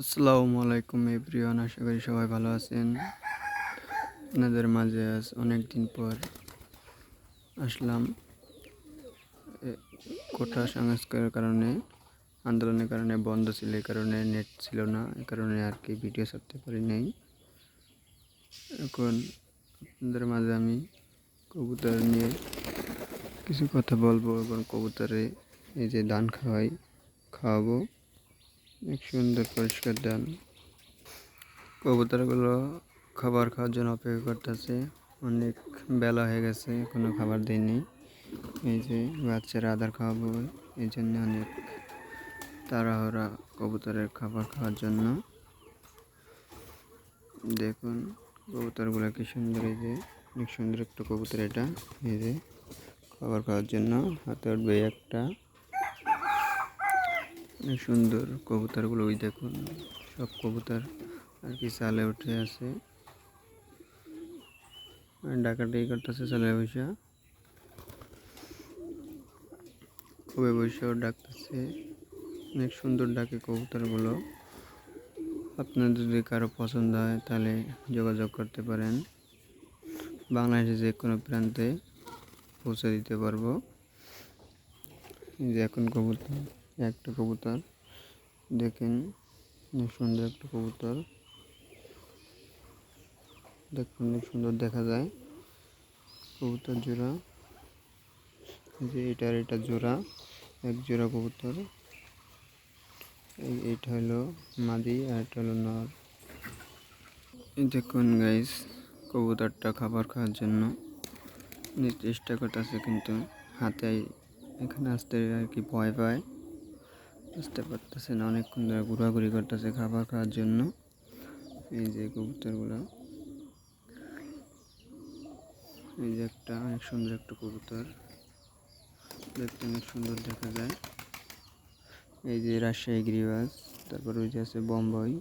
আসসালামু আলাইকুম এভরিওয়ান, আশা করি সবাই ভালো আছেন। আপনাদের মাঝে আজ অনেক দিন পর আসলাম কোটা সংস্কারের কারণে, আন্দোলনের কারণে, বন্ধ ছিল, এই কারণে নেট ছিল না, এই কারণে আর কি ভিডিও ছাড়তে পারি নাই। এখন আপনাদের মাঝে আমি কবুতর নিয়ে কিছু কথা বলব এবং কবুতরে এই যে ধান খাওয়াই, খাওয়াবো। সুন্দর পরিষ্কার ডান কবুতরগুলো খাবার খাওয়ার জন্য অপেক্ষা করতেছে। অনেক বেলা হয়ে গেছে কোনো খাবার দেয়নি। এই যে বাচ্চারা আদার খাওয়াবো, এই জন্য অনেক তাড়াহুড়া কবুতরের খাবার খাওয়ার জন্য। দেখুন কবুতরগুলো কি সুন্দর, এই যে অনেক সুন্দর একটা কবুতর এটা। এই যে খাবার খাওয়ার জন্য, হাতে উঠবে একটা। অনেক সুন্দর কবুতরগুলো, ওই দেখুন, সব কবুতর আর কি চালে উঠে আছে। আর ডাকাটাই করতেছে চালে বৈশা কবে বৈশাও ডাকতেছে। অনেক সুন্দর ডাকে কবুতরগুলো। আপনার যদি কারও পছন্দ হয়, তাহলে যোগাযোগ করতে পারেন। বাংলাদেশে যে কোনো প্রান্তে পৌঁছে দিতে পারব। যে এখন কবুতর। একটা কবুতর। দেখেন সুন্দর একটা কবুতর। দেখুন, অনেক সুন্দর দেখা যায়। কবুতর জোড়া। যে এটা আর এটা জোড়া, এক জোড়া কবুতর। এইটা হলো মাদি আর এটা হলো নর। দেখুন গাইস কবুতরটা খাবার খাওয়ার জন্য চেষ্টা করতেছে কিন্তু হাতে এখানে আসতে আর কি ভয় পায়। বুঝতে পারতেছে না অনেকক্ষণ ধরে ঘোরাঘুরি করতেছে খাবার খাওয়ার জন্য। এই যে কবুতরগুলো। এই যে একটা, অনেক সুন্দর একটা কবুতর। দেখতে অনেক সুন্দর দেখা যায়। এই যে রাজশাহী গিরিবাজ তারপর ওই যে আছে বম্বাই।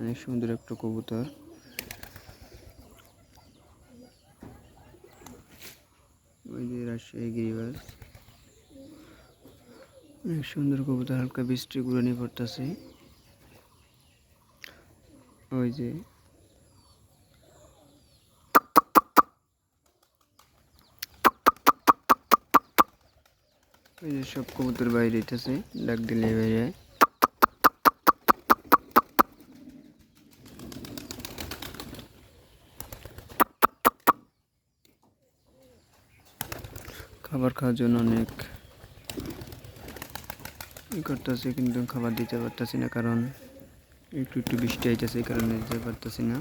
অনেক সুন্দর একটা কবুতর। ওই যে রাজশাহী গিরিবাজ অনেক সুন্দর কবুতর হালকা বৃষ্টি গুড়ানি পড়তেছে। ওই যে। ওই যে সব কবুতর বাইরে হইতেছে, ডাক দিলে বাইরে। খাবার খাওয়ার জন্য অনেক করতেছি, কিন্তু খাবার দিতে পারতেছি না, কারণ একটু একটু বৃষ্টি আইতেছে, এই কারণে দিতে পারতেছি না।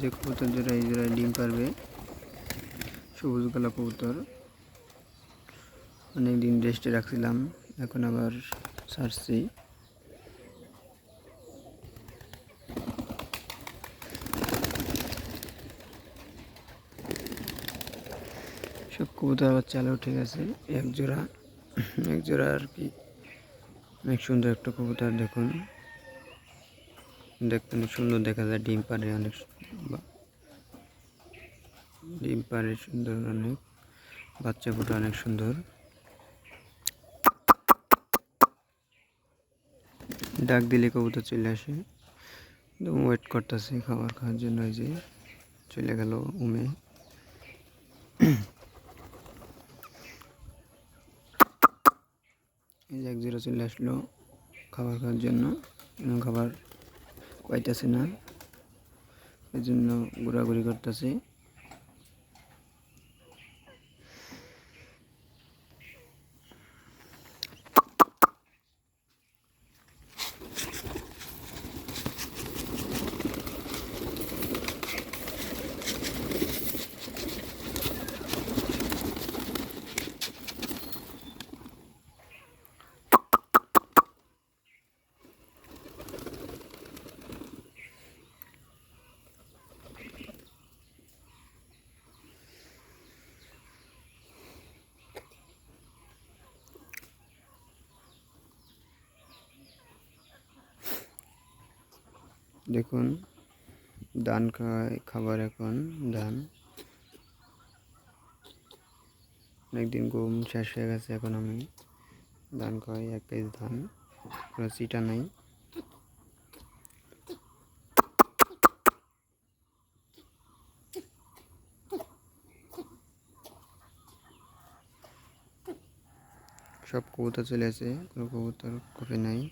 যে কবুতর এই জোড়ায় ডিম পারবে, সবুজ গলা কবুতর। অনেক দিন রেস্টে রাখছিলাম, এখন আবার ছাড়ছি সব কবুতর আবার চালে উঠে গেছে। এক জোড়া এক জোড়া আর কি। অনেক সুন্দর একটা কবুতর, দেখুন। দেখতে অনেক সুন্দর দেখা যায়, ডিম পারে অনেক ডিম পারে সুন্দর অনেক, বাচ্চা ফুটা অনেক সুন্দর। ডাক দিলে কবুতর চলে আসে। একদম ওয়েট করতেছে, খাবার খাওয়ার জন্য ওই যে চলে গেল উমে এই যে এক জোড়া চলে আসলো খাবার খাওয়ার জন্য। খাবার পাইতেছে না। এই জন্য ঘোরাঘুরি করতেছে। দেখুন, ধান খাওয়ায় খাবার এখন, ধান। অনেকদিন গম শেষ হয়ে গেছে, এখন আমি ধান খাওয়াই এক কেজি ধান। কোনো চিটা নাই। সব কবুতর চলে আসে, কোনো কবুতর কপি নাই।